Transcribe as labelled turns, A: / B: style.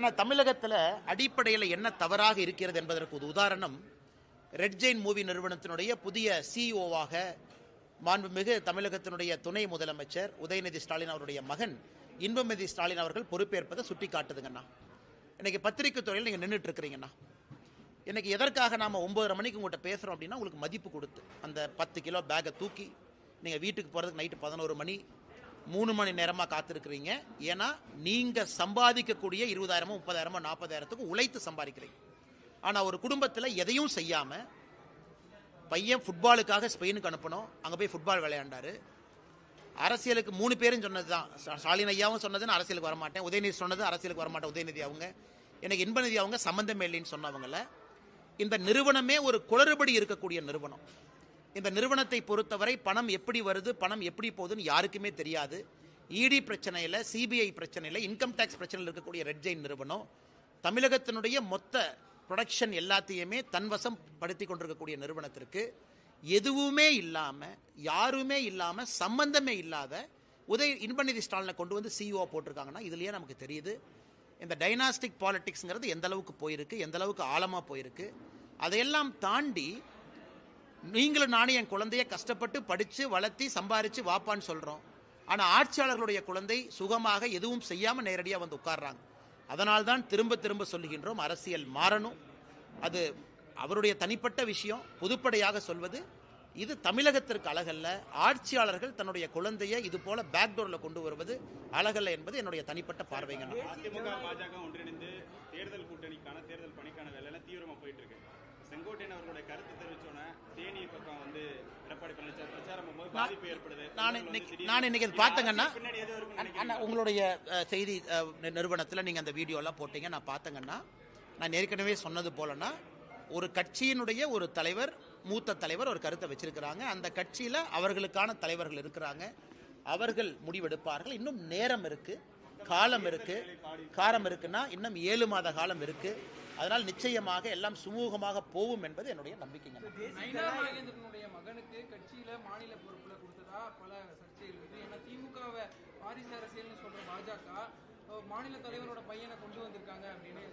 A: ஆனால் தமிழகத்தில் அடிப்படையில் என்ன தவறாக இருக்கிறது என்பதற்கு ஒரு உதாரணம் ரெட் ஜெயின் மூவி நிறுவனத்தினுடைய புதிய சிஇஓவாக மாண்புமிகு தமிழகத்தினுடைய துணை முதலமைச்சர் உதயநிதி ஸ்டாலின் அவருடைய மகன் இன்பமதி ஸ்டாலின் அவர்கள் பொறுப்பேற்பதை சுட்டி காட்டுதுங்கண்ணா இன்றைக்கி பத்திரிக்கை துறையில் நீங்கள் நின்றுட்டு இருக்கிறீங்கண்ணா எதற்காக நாம் ஒன்பதரை மணிக்கு உங்கள்கிட்ட பேசுகிறோம் அப்படின்னா உங்களுக்கு மதிப்பு கொடுத்து அந்த பத்து கிலோ பேக்கை தூக்கி நீங்கள் வீட்டுக்கு போகிறதுக்கு நைட்டு பதினோரு மணி மூணு மணி நேரமாக காத்திருக்கிறீங்க. ஏன்னா நீங்கள் சம்பாதிக்கக்கூடிய இருபதாயிரமோ முப்பதாயிரமோ நாற்பதாயிரத்துக்கு உழைத்து சம்பாதிக்கிறீங்க. ஆனால் ஒரு குடும்பத்தில் எதையும் செய்யாமல் பையன் ஃபுட்பாலுக்காக ஸ்பெயினுக்கு அனுப்பணும். அங்கே போய் ஃபுட்பால் விளையாண்டாரு. அரசியலுக்கு மூணு பேரும் சொன்னது தான் ஸ்டாலின் ஐயாவும் சொன்னது அரசியலுக்கு வரமாட்டேன். உதயநிதி சொன்னது அரசியலுக்கு வரமாட்டேன். உதயநிதி அவங்க. எனக்கு இன்பநிதி அவங்க சம்மந்தமே இல்லைன்னு சொன்னவங்கள இந்த நிறுவனமே ஒரு குளறுபடி இருக்கக்கூடிய நிறுவனம். இந்த நிறுவனத்தை பொறுத்தவரை பணம் எப்படி வருது பணம் எப்படி போகுதுன்னு யாருக்குமே தெரியாது. இடி பிரச்சனையில் சிபிஐ பிரச்சனையில் இன்கம் டேக்ஸ் பிரச்சனையில் இருக்கக்கூடிய ரெட் ஜெயின் நிறுவனம் தமிழகத்தினுடைய மொத்த ப்ரொடக்ஷன் எல்லாத்தையுமே தன்வசம் படுத்தி கொண்டிருக்கக்கூடிய நிறுவனத்திற்கு எதுவுமே இல்லாமல் யாருமே இல்லாமல் சம்பந்தமே இல்லாத உதய இன்பநிதி ஸ்டாலினை கொண்டு வந்து சிஇஓ போட்டிருக்காங்கன்னா இதுலேயே நமக்கு தெரியுது. இந்த டைனாஸ்டிக் பாலிட்டிக்ஸுங்கிறது எந்த அளவுக்கு போயிருக்கு எந்த அளவுக்கு ஆழமாக போயிருக்கு அதையெல்லாம் தாண்டி நீங்களும் நானும் என் குழந்தைய கஷ்டப்பட்டு படித்து வளர்த்தி சம்பாரித்து வாப்பான்னு சொல்கிறோம் ஆனால் ஆட்சியாளர்களுடைய குழந்தை சுகமாக எதுவும் செய்யாமல் நேரடியாக வந்து உட்கார்றாங்க. அதனால் தான் திரும்ப திரும்ப சொல்லுகின்றோம் அரசியல் மாறணும். அது அவருடைய தனிப்பட்ட விஷயம் பொதுப்படையாக சொல்வது இது தமிழகத்திற்கு அழகல்ல. ஆட்சியாளர்கள் தன்னுடைய குழந்தையை இது போல பேக்டோர்ல கொண்டு வருவது அழகல்ல என்பது என்னுடைய தனிப்பட்ட
B: பார்வைகள் செங்கோட்டையன் அவர்களுடைய கருத்து தெரிவிச்சோன்னே தேனி பக்கம் வந்து எடப்பாடி பழனிசாமி பிரச்சாரம் போகும்போது பாதிப்பு ஏற்படுது.
A: நான் இன்னைக்கு நான் இன்னைக்கு அண்ணா, அண்ணா, உங்களுடைய செய்தி நிறுவனத்தில் நீங்கள் அந்த வீடியோலாம் போட்டீங்க. நான் பார்த்தேங்கன்னா நான் ஏற்கனவே சொன்னது போலனா ஒரு கட்சியினுடைய ஒரு தலைவர் மூத்த தலைவர் ஒரு கருத்தை வச்சிருக்கிறாங்க. அந்த கட்சியில் அவர்களுக்கான தலைவர்கள் இருக்கிறாங்க. அவர்கள் முடிவெடுப்பார்கள். இன்னும் நேரம் இருக்கு. காலம் இருக்கு. காலம் இருக்குன்னா இன்னும் ஏழு மாத காலம் இருக்கு. அதனால் நிச்சயமாக எல்லாம் சுமூகமாக போகும் என்பது என்னுடைய நம்பிக்கைங்க.
C: மகனுக்கு கட்சியில மாநில பொறுப்புல கொடுத்ததா பல சர்ச்சைகள் இருக்கு. ஏன்னா திமுகவை வாரிசு அரசியல்னு சொல்ற பாஜக மாநில தலைவரோட பையனை கொண்டு வந்திருக்காங்க அப்படின்னு